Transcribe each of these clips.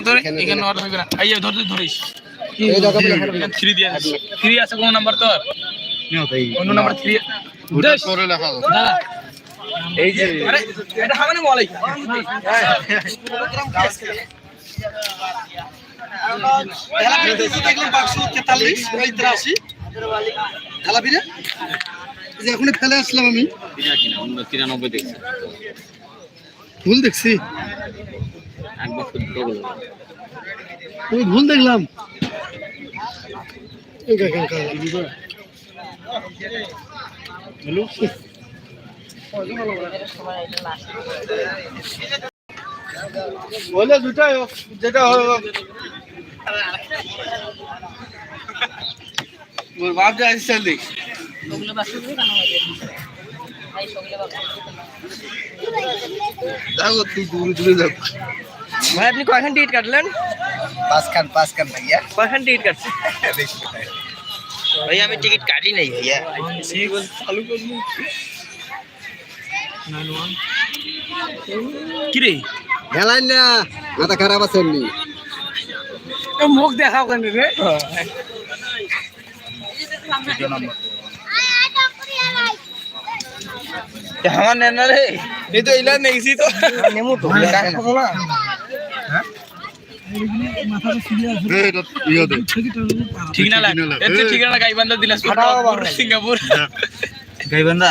এখানে ধরে এখানে অর্ডার হবে না এই ধর ধরিস। এই জায়গা বলে থ্রি দিয়ে থ্রি আছে কোন নাম্বার তোর? অন্য নাম্বার থ্রি করে লেখা এই যে। আরে এটা হবে না বলাই। দেখলাম বাক্স তেতাল্লিশ ওই তিরাশি। খেলা ফেলে আসলাম আমি। তিরানব্বই দেখছি। ভুল দেখছি? আমি ভুল দেখলাম। এই বলে দুটাই যেটা। ওর বাপ যা আসছে দেখ দেখো তুই দূরে দূরে যাও ভাই আপনি কয়খান টিকিট কাটলেন পাঁচ খান পাঁচ খান ভাইয়া কয়খান টিকিট কাটছেন ভাই আমি টিকিট কাটি নাই ভাইয়া কি রে খেলাই না মাথা খারাপ আছে এমনি মুখ দেখাও কেন রে আমার নেন না রে এই তো ইলা নেইছি তো নেমু তো ঠিক না লাগ এতে ঠিক না গাইবান্ধা দিনাজপুর সিঙ্গাপুর। গাইবান্ধা?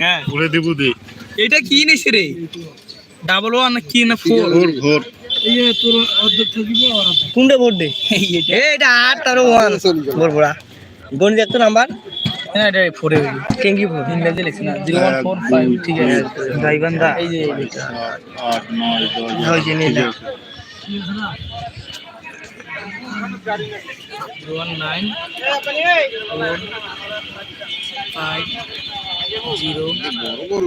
হ্যাঁ। ঘুরে দেবো দে। এটা কি নিছে রে? ডাবল ওয়ান কি না ফোর ঘোর ঘোর। কোনটা ভোট দে? এটা। আট আর ওয়ান বল বড়া গণিত একটা নাম্বার? এটা ফোরে কেঙ্গি ভোট? ইংরেজি লিখছি না। জিরো ওয়ান ফোর ফাইভ ঠিক আছে। গাইবান্ধা। এই যে আট নয় দশ। ওই যে নিলাম zero one nine four five zero বড়